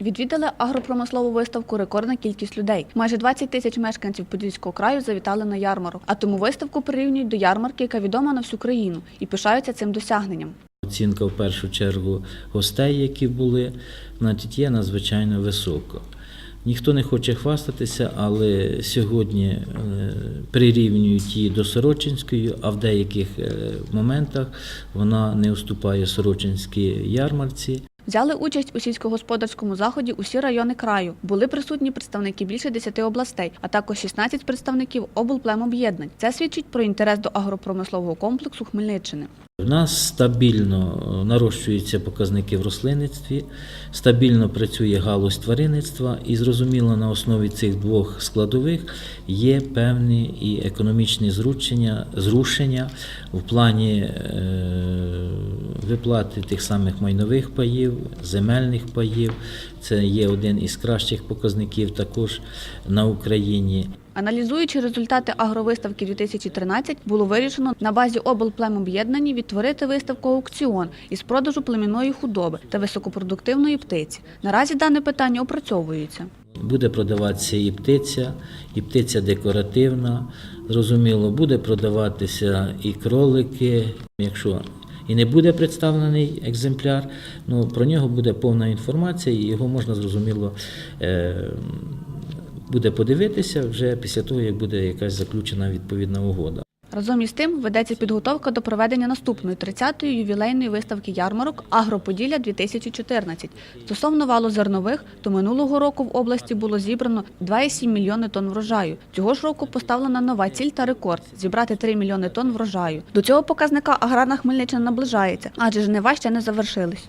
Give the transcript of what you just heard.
Відвідали агропромислову виставку рекордна кількість людей. Майже 20 тисяч мешканців Подільського краю завітали на ярмарок. А тому виставку прирівнюють до ярмарки, яка відома на всю країну, і пишаються цим досягненням. Оцінка в першу чергу гостей, які були, значить, є надзвичайно висока. Ніхто не хоче хвастатися, але сьогодні е, прирівнюють її до Сорочинської, а в деяких е, моментах вона не уступає Сорочинській ярмарці. Взяли участь у сільськогосподарському заході усі райони краю. Були присутні представники більше 10 областей, а також 16 представників облплемоб'єднань. Це свідчить про інтерес до агропромислового комплексу Хмельниччини. У нас стабільно е, нарощуються показники в рослинництві, стабільно працює галузь тваринництва, і зрозуміло, на основі цих двох складових є певні і економічні зрушення, в плані е, виплати тих самих майнових паїв, земельних паїв. Це є один із кращих показників також на Україні. Аналізуючи результати агровиставки 2013, було вирішено на базі облплемоб'єднані відтворити виставку аукціон із продажу племінної худоби та високопродуктивної птиці. Наразі дане питання опрацьовується. Буде продаватися і птиця, і птиця декоративна. Зрозуміло, буде продаватися і кролики. Якщо і не буде представлений екземпляр, ну про нього буде повна інформація, і його можна зрозуміло е, буде подивитися вже після того, як буде якась заключена відповідна угода. Разом із тим ведеться підготовка до проведення наступної 30-ї ювілейної виставки ярмарок Агроподілля 2014. Стосовно валу зернових, то минулого року в області було зібрано 2,7 мільйони тонн врожаю. Цього ж року поставлена нова ціль та рекорд зібрати 3 мільйони тонн врожаю. До цього показника аграрна Хмельниччина наближається, адже жнива ще не завершились.